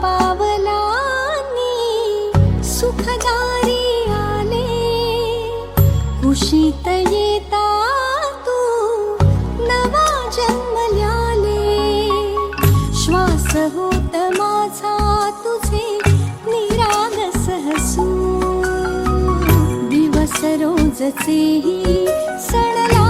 पावलानी सुखदारी आले. कुशीत येता तू नवा जन्म जन्मल्याले श्वास होत माझा तुझे निराग सहसू. दिवस रोजचेही सणला